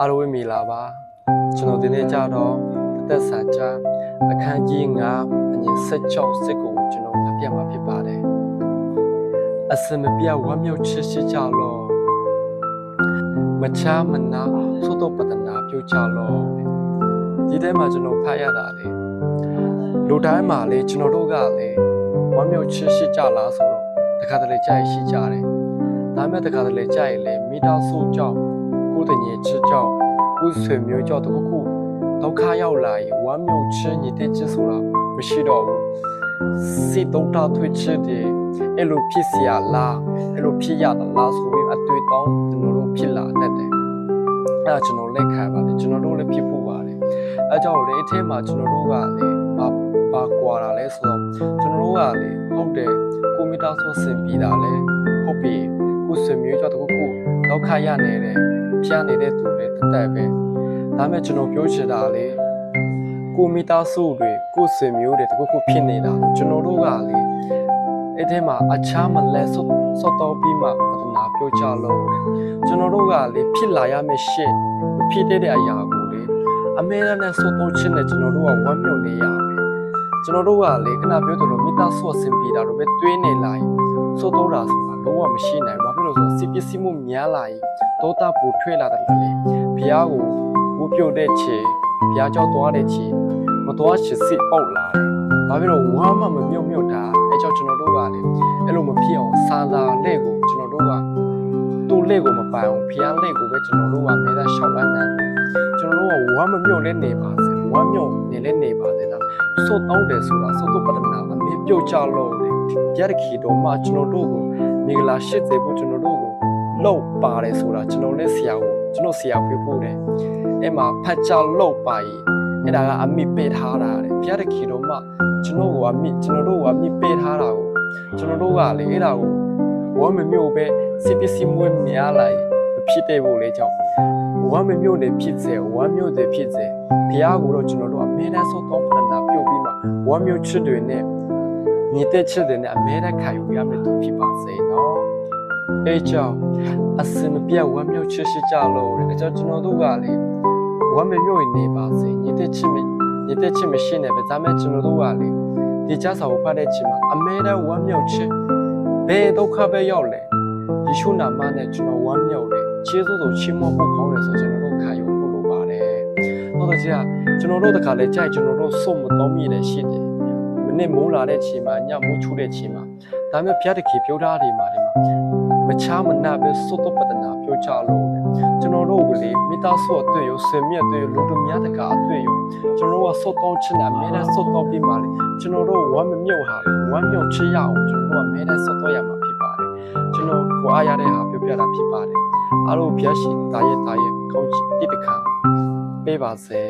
အားလုံးဝမီလာပါကျွန်တော်ဒီနေ့ကြတော့တသက်ဆန်ချအခန်းကြီး9အငယ်16စစ်ကိုကျွန်တော်ဖတ်ပြမှာဖြစ်ပါတယ်အစမပြဝမ်းမြောက်ချစ်ရှိကြလောမချာမနာသို့တော့ပတနာပြုကြလောဒီထဲမှာကျွန်တော်ဖတ်ရတာလေလူတိုင်းမှာလေကျွန်တော်တို့ကလေဝမ်းမြောက်ချစ်ရှိကြလားဆိုတော့တခါတလေကြိုက်ရှိကြတယ်ဒါမဲ့တခါတလေကြိုက်လေမိသားစုကြောင့် ကိုယ်တငယ်ချစ်ကြောင့်ကိုယ်ဆွေမျိုးကြောင့်တခုခုဒုက္ခရောက်လာရင်ဝမ်းမြောက်ခြင်းညီတဲ့ချစ်ဆိုတာမရှိတော့ဘူးစိတ်တုံးတာထွေးချစ်တယ်အဲ့လိုဖြစ်เสียလားအဲ့လိုဖြစ်ရတာလားဆိုပြီးအတွေ့တောင်းကျွန်တော်တို့ဖြစ်လာတတ်တယ်အဲ့ဒါကျွန်တော်လက်ခံပါတယ်ကျွန်တော်တို့လည်းဖြစ်ဖို့ပါတယ်အဲကြောင့်လေအထဲမှာကျွန်တော်တို့ကလေဘာဘာကွာတာလဲဆိုတော့ကျွန်တော်တို့ကလေဟုတ်တယ်ကိုမီတာဆိုစင်ပြီးတာလေဟုတ်ပြီကိုဆွေမျိုးကြောင့်တခုခုဒုက္ခရနေတယ် ဖျားနေတဲ့သူတွေတသက်ပဲဒါမဲ့ကျွန်တော်ပြောချင်တာလေကိုမီတာစုတွေကိုဆွေမျိုးတွေတခုခုဖြစ်နေတာကျွန်တော်တို့ကလေအဲ့ထဲမှာအခြားမလဲဆော့ဆော့တော့ပြီးမှပဒနာပြောကြလို့လေကျွန်တော်တို့ကလေဖြစ်လာရမယ့်ရှေ့မဖြစ်တဲ့အရာကိုလေအမေရနဲ့ဆော့တော့ချင်းနဲ့ကျွန်တော်တို့ကဝမ်းမြောက်နေရမယ်ကျွန်တော်တို့ကလေခဏပြောသလိုမိသားစုအဆင်ပြေတာတော့ပဲတွေးနေလိုက်ဆော့တော့တာဆိုတာလုံးဝမရှိနိုင်ဘူးဘာဖြ စ်လို့လဲဆိုတော့စီပစ္စည်းမှုများလာရင်တောတာပူထွေးလာတယ်လေဘုရားကိုဝုပြုတ်တဲ့ခြေဘုရားကြောက်သွားတဲ့ခြေမသွားချစ်စစ်ပေါက်လာတယ်ဘာဖြစ်လို့ဝမ်းမမမြုပ်မြုပ်တာအဲကြောင့်ကျွန်တော်တို့ကလေအဲ့လိုမဖြစ်အောင်စာသာလက်ကိုကျွန်တော်တို့ကသူ့လက်ကိုမပိုင်အောင်ဘုရားလက်ကိုပဲကျွန်တော်တို့ကမဲသားရှောက်လန်းတယ်ကျွန်တော်တို့ကဝမ်းမမြုပ်လဲနေပါစေဝမ်းမြုပ်နေလဲနေပါစေဒါစောတောင်းတယ်ဆိုတာစောတော့ပဒနာအမေပြုတ်ကြလို့လေပြရခီတော်မှကျွန်တော်တို့ကိုမိဂလာရှစ်စေဖို့ကျွန်တော်တို့ကို လောက်ပါတယ်ဆိုတာကျွန်တော်နဲ့ဆရာကိုကျွန်တော်ဆရာပြဖို့တယ်အဲ့မှာဖတ်ကြလောက်ပါရင်အဲ့ဒါကအမိပေးထားတာတဲ့ပြရခီတော်မှကျွန်တော်ကအမိကျွန်တော်တို့ကအမိပေးထားတာကိုကျွန်တော်တို့ကလေအဲ့ဒါကိုဝမ်းမမျိုးပဲစစ်ပစ္စည်းမွေးများလာရင်မဖြစ်တဲ့ဖို့လေကြောင့်ဝမ်းမမျိုးနဲ့ဖြစ်စေဝမ်းမျိုးတွေဖြစ်စေဘုရားကိုတော့ကျွန်တော်တို့အမြဲတမ်းဆုံးတော့ပဒနာပြုတ်ပြီးမှဝမ်းမျိုးချစ်တွေနဲ့ညီတဲ့ချစ်တွေနဲ့အမြဲတမ်းခံယူရမယ်သူဖြစ်ပါစေနော် အဲကြောင့်အစင်မပြတ်ဝမ်းမျိုးချစ်ရှိကြလို့လေအဲကြောင့်ကျွန်တော်တို့ကလေဝမ်းမမျိုးနေပါစေညီတဲ့ချစ်မညီတဲ့ချစ်မရှိနေပဲဒါမဲ့ကျွန်တော်တို့ကလေဒီချစာကိုဖတ်တဲ့ချိန်မှာအမြဲတမ်းဝမ်းမျိုးချစ်ဘယ်ဒုက္ခပဲရောက်လဲယေရှုနာမနဲ့ကျွန်တော်ဝမ်းမြောက်တယ်ခြေစိုးဆိုချီးမွမ်းဖို့ကောင်းတယ်ဆိုကျွန်တော်တို့ခံယူဖို့လိုပါတယ်ဟုတ်တယ်ကြီးကကျွန်တော်တို့တခါလဲကြိုက်ကျွန်တော်တို့စုံမတော်မိတယ်ရှိတယ်မနေ့မိုးလာတဲ့ချိန်မှာညမိုးချိုးတဲ့ချိန်မှာဒါပေမဲ့ဘုရားတခင်ပြောထားတယ်မှာဒီမှာ မချားမနာပဲစွတ်တော့ပဒနာပြောချလို့တယ်ကျွန်တော်တို့ကလေမိသားစုအတွေ့ရောဆင်မြတ်တွေ့ရောလူတို့များတကာအတွေ့ရောကျွန်တော်တို့ကစွတ်တော့ချင်တာအများနဲ့စွတ်တော့ပြီးမှလေကျွန်တော်တို့ဝမ်းမမြုပ်ဟာဝမ်းမြုပ်ချရအောင်ကျွန်တော်တို့ကအများနဲ့စွတ်တော့ရမှာဖြစ်ပါတယ်ကျွန်တော်ကိုအားရတဲ့ဟာပြောပြတာဖြစ်ပါတယ်အားလုံးဘုရားရှင်တာရဲ့တာရဲ့ကောင်းချီးတိတခါပေးပါစေ